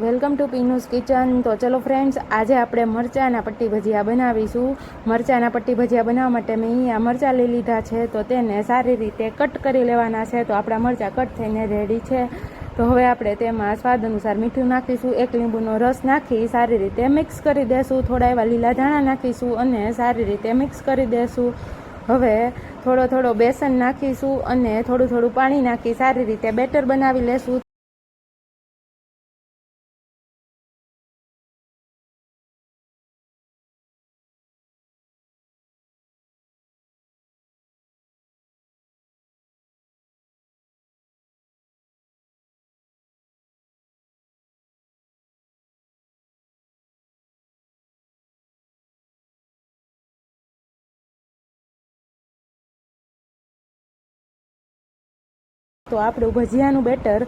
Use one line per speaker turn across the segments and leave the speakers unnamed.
Welcome to પીનુસ kitchen. તો ચલો friends આજે આપણે મરચાંના પટ્ટી ભજીયા બનાવીશું. મરચાંના પટ્ટી ભજીયા બનાવવા માટે મેં અહીંયા મરચાં લઈ લીધા છે, તો તેને સારી રીતે કટ કરી લેવાના છે. તો આપણા મરચાં કટ થઈને રેડી છે. તો હવે આપણે તેમાં સ્વાદ અનુસાર મીઠું નાખીશું, એક લીંબુનો રસ નાખી સારી રીતે મિક્સ કરી દેશું, થોડા એવા લીલા ધાણા નાખીશું અને સારી રીતે મિક્સ કરી દેશું. હવે થોડો થોડો બેસન નાખીશું અને થોડું થોડું પાણી નાખી સારી રીતે બેટર બનાવી લેશું. તો આપણું ભજીયાનું બેટર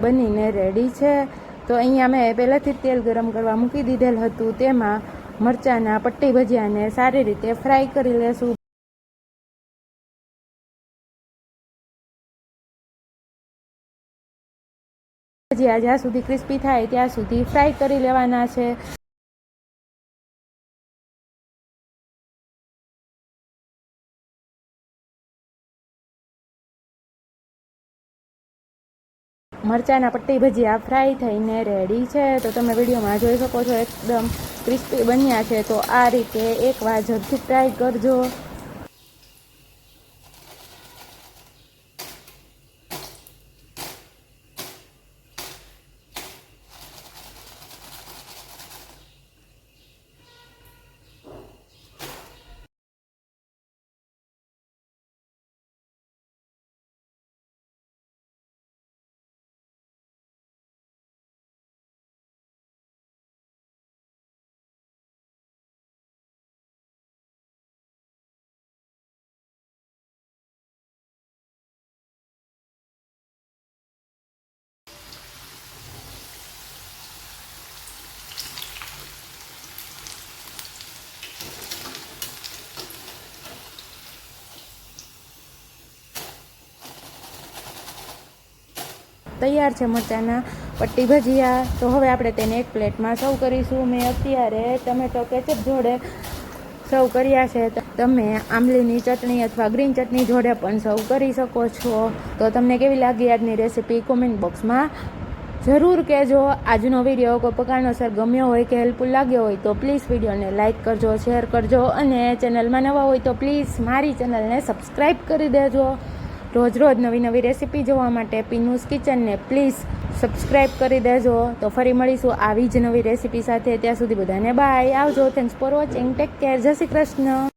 બનીને રેડી છે. તો અહીંયા મેં પહેલાંથી તેલ ગરમ કરવા મૂકી દીધેલ હતું. તેમાં મરચાંના પટ્ટી ભજીયાને સારી રીતે ફ્રાય કરી લેશું. ભજીયા જ્યાં સુધી ક્રિસ્પી થાય ત્યાં સુધી ફ્રાય કરી લેવાના છે. મરચાંના પટ્ટી ભજીયા ફ્રાય થઈને રેડી છે. તો તમે વિડીયોમાં જોઈ શકો છો, એકદમ ક્રિસ્પી બન્યા છે. તો આ રીતે એકવાર જરૂરથી ટ્રાય કરજો. તૈયાર છે મરચાંના પટ્ટી ભજીયા. તો હવે આપણે તેને એક પ્લેટમાં સર્વ કરીશું. મેં અત્યારે ટમેટો કેચઅપ જોડે સર્વ કર્યા છે. તમે આંબલીની ચટણી અથવા ગ્રીન ચટણી જોડે પણ સર્વ કરી શકો છો. તો તમને કેવી લાગી આજની રેસીપી કોમેન્ટ બોક્સમાં જરૂર કહેજો. આજનો વીડિયો કોઈ પ્રકારનો સર ગમ્યો હોય કે હેલ્પફુલ લાગ્યો હોય તો પ્લીઝ વિડીયોને લાઇક કરજો, શેર કરજો અને ચેનલમાં નવા હોય તો પ્લીઝ મારી ચેનલને સબસ્ક્રાઈબ કરી દેજો. રોજ રોજ નવી નવી રેસીપી જોવા માટે પીનુસ કિચનને પ્લીઝ સબસ્ક્રાઈબ કરી દેજો. તો ફરી મળીશું આવી જ નવી રેસીપી સાથે. ત્યાં સુધી બધાને બાય આવજો. Thanks for watching take care Jai Shri Krishna.